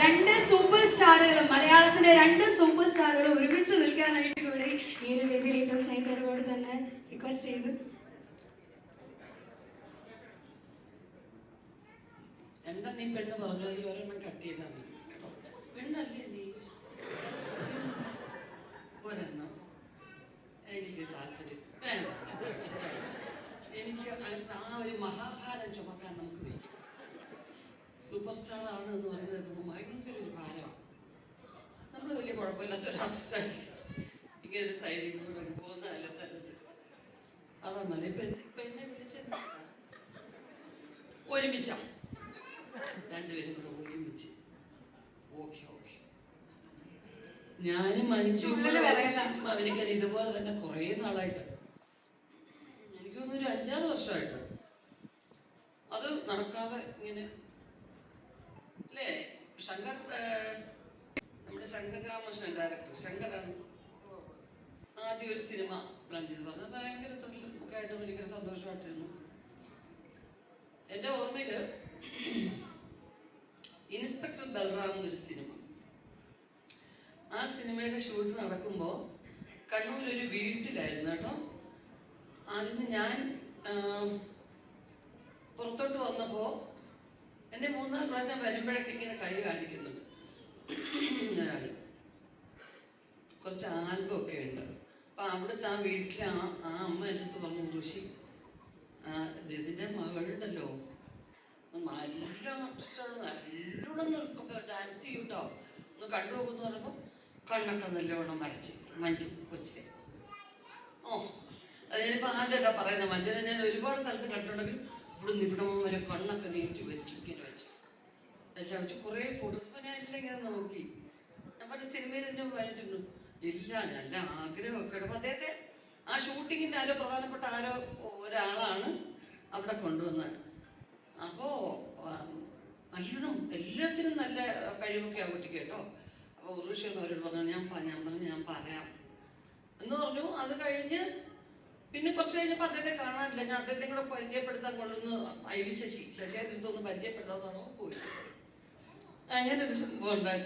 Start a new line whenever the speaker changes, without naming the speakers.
രണ്ട് സൂപ്പർ സ്റ്റാറുകളും മലയാളത്തിന്റെ രണ്ട് സൂപ്പർ സ്റ്റാറുകളും ഒരുമിച്ച് നിൽക്കാനായിട്ട് കൂടി ഈ ഒരു വേദിയിൽ ഏറ്റവും സ്നേഹത്തോടു കൂടി തന്നെ റിക്വസ്റ്റ് ചെയ്തു.
എന്താ നീ പെണ്ണ് പറഞ്ഞു അതിൽ ഒരെണ്ണം കട്ട് ചെയ്താൽ മതി. പെണ്ണല്ലേ നീ? ഒരെണ്ണം. എനിക്ക് താല്പര്യം വേണ്ട എനിക്ക് ആ ഒരു മഹാഭാരം ചുമക്കാൻ നമുക്ക് വയ്ക്കും സൂപ്പർ സ്റ്റാർ ആണ് എന്ന് പറയുന്നത് കേൾക്കുമ്പോൾ ഭയങ്കര ഒരു ഭാരമാണ് നമ്മൾ വലിയ കുഴപ്പമില്ലാത്ത ഒരു ആർട്ടിസ്റ്റാണ് ഇങ്ങനെ ഒരു സൈഡിൽ കൂടെ പോകുന്നതല്ല തരുന്നത് അതാന്നല്ലേ ഇപ്പൊ എന്നെ ഇപ്പൊ എന്നെ വിളിച്ചെന്താ? ഒരുമിച്ച. രണ്ടുപേരും കൂടെ ഒരുമിച്ച്. Okay okay. ഞാനും മനുഷ്യ അവനിക്കാൻ ഇതുപോലെ തന്നെ കുറേ നാളായിട്ട്. എനിക്ക് തോന്നുന്നു ഒരു അഞ്ചാറ് വർഷമായിട്ട്. അത് നടക്കാതെ ഇങ്ങനെ അല്ലേ? ശങ്കർ നമ്മുടെ ശങ്കർ രാമകൃഷ്ണൻ ഡയറക്ടർ ശങ്കരാണ് ആദ്യം ഒരു സിനിമ പ്ലാൻ ചെയ്ത് പറഞ്ഞു ഭയങ്കര ഒക്കെ ആയിട്ട് ഭയങ്കര സന്തോഷമായിട്ടിരുന്നു. എന്റെ ഓർമ്മയിൽ ഇൻസ്പെക്ടർ ബൽറാം എന്നൊരു സിനിമ ആ സിനിമയുടെ ഷൂട്ട് നടക്കുമ്പോൾ ഒരു വീട്ടിലായിരുന്നു കേട്ടോ. അതിന് ഞാൻ പുറത്തോട്ട് വന്നപ്പോൾ എന്നെ മൂന്നാൽ പ്രാവശ്യം വരുമ്പോഴൊക്കെ ഇങ്ങനെ കൈ കാണിക്കുന്നുണ്ട്. ഒരാൾ കുറച്ച് ആൽബമൊക്കെ ഉണ്ട്. അപ്പൊ അവിടുത്തെ ആ വീട്ടിലെ ആ ആ അമ്മ എടുത്ത് പറഞ്ഞു ഋഷി ആ, ഇത് ഇതിന്റെ മകളുണ്ടല്ലോ. നല്ല നല്ലോണം നിൽക്കുമ്പോൾ ഡാൻസ് ചെയ്യും കേട്ടോ ഒന്ന് കണ്ടു നോക്കുന്നു പറയുമ്പോൾ കണ്ണൊക്കെ നല്ലോണം വരച്ച് മഞ്ജു കൊച്ചിലെ ഓ അതിനിപ്പോൾ ആദ്യമല്ല പറയുന്നത്. മഞ്ജുനെ ഞാൻ ഒരുപാട് സ്ഥലത്ത് കണ്ടിട്ടുണ്ടെങ്കിൽ ഇവിടുന്ന് ഇവിടെ വരെ കണ്ണൊക്കെ നീട്ടി വെച്ച്. വെച്ച് കുറേ ഫോട്ടോസ് ഞാൻ ഇങ്ങനെ നോക്കി. പറഞ്ഞ സിനിമയിൽ ഇതിനെ വരച്ചിട്ടുണ്ട് ഇല്ല നല്ല ആഗ്രഹമൊക്കെ അപ്പൊ അദ്ദേഹത്തെ ആ ഷൂട്ടിങ്ങിന്റെ ആരോ പ്രധാനപ്പെട്ട ആരോ ഒരാളാണ് അവിടെ കൊണ്ടുവന്നത്. അപ്പോ ആ, നല്ലോണം എല്ലാത്തിനും നല്ല കഴിവൊക്കെ ആ കുട്ടിക്ക് കേട്ടോ. അപ്പൊ ഉറുഷി അവരോട് പറഞ്ഞു ഞാൻ ഞാൻ പറഞ്ഞു ഞാൻ പറയാം. എന്ന് പറഞ്ഞു. അത് കഴിഞ്ഞ് പിന്നെ കുറച്ച് കഴിഞ്ഞപ്പോൾ അദ്ദേഹത്തെ കാണാനില്ല. ഞാൻ അദ്ദേഹത്തെ കൂടെ പരിചയപ്പെടുത്താൻ കൊണ്ടുവന്ന് ഐ വി ശശി ശശിയായിട്ട് ഒന്ന് പരിചയപ്പെടുത്താൻ പറഞ്ഞു പോയി. Ben geliriz oradan.